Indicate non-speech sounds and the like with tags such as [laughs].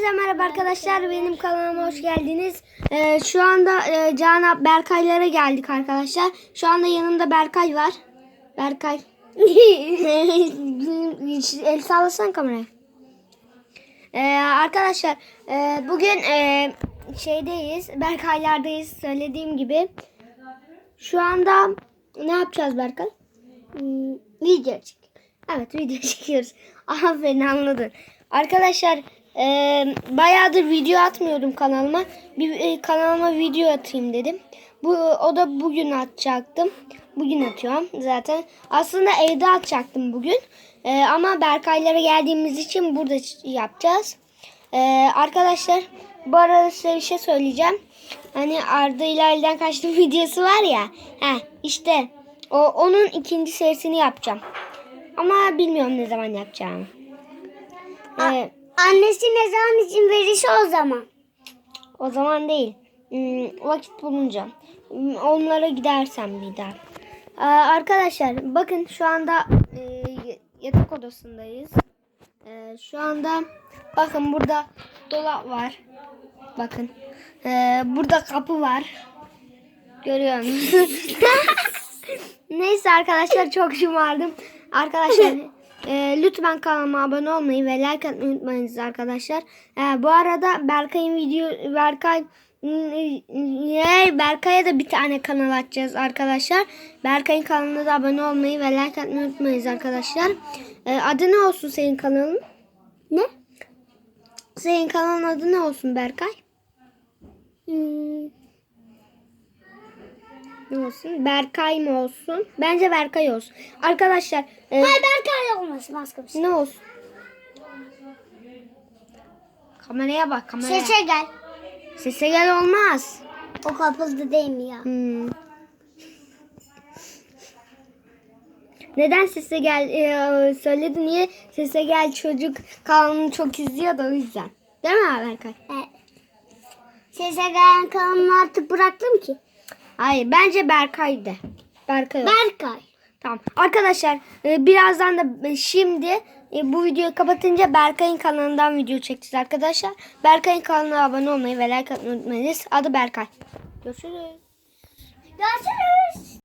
Hepinize merhaba arkadaşlar. Benim kanalıma hoş geldiniz. Ee, şu anda e, Canan Berkaylara geldik arkadaşlar. Şu anda yanımda Berkay var. Berkay. [laughs] El sallasan kameraya. Ee, arkadaşlar e, bugün e, şeydeyiz. Berkaylardayız söylediğim gibi. Şu anda ne yapacağız Berkay? Hmm, video çek. Evet video [laughs] çekiyoruz. Aferin anladın. Arkadaşlar e, bayağıdır video atmıyordum kanalıma. Bir e, kanalıma video atayım dedim. Bu o da bugün atacaktım. Bugün atıyorum zaten. Aslında evde atacaktım bugün. E, ama Berkaylara geldiğimiz için burada yapacağız. E, arkadaşlar bu arada size bir şey söyleyeceğim. Hani Arda İleriden kaçtım [laughs] videosu var ya. Heh, işte o onun ikinci serisini yapacağım. Ama bilmiyorum ne zaman yapacağımı. Ee, Annesi ne zaman izin verirse o zaman. o zaman değil. Hmm, vakit bulunca. Hmm, Onlara gidersem bir daha. Ee, arkadaşlar bakın şu anda e, yatak odasındayız. Ee, şu anda bakın burada dolap var. Bakın. Ee, burada kapı var. Görüyor musunuz? [laughs] Neyse arkadaşlar çok şımardım. Arkadaşlar e, lütfen kanalıma abone olmayı ve like atmayı unutmayınız arkadaşlar. E, bu arada Berkay'ın video Berkay Berkay'a da bir tane kanal açacağız arkadaşlar. Berkay'ın kanalına da abone olmayı ve like atmayı unutmayınız arkadaşlar. E, adı ne olsun senin kanalın? Ne? Senin kanalın adı ne olsun Berkay? Hmm, Ne olsun? Berkay mı olsun? Bence Berkay olsun. Arkadaşlar e, Hayır Berkay olmasın başka bir şey. ne olsun? Kameraya bak kameraya. Sese gel. Sese gel olmaz. O kapıldı değil mi ya? Hmm. Neden sese gel e, söyledi niye sese gel çocuk kanalını çok izliyor da o yüzden. Değil mi Berkay? Evet. Sese gelen kanalını artık bıraktım ki. Hayır bence Berkay de. Berkay olsun. Berkay. Tamam. Arkadaşlar e, birazdan da e, şimdi e, bu videoyu kapatınca Berkay'ın kanalından video çekeceğiz arkadaşlar. Berkay'ın kanalına abone olmayı ve like atmayı unutmayınız. Adı Berkay. Görüşürüz. Görüşürüz.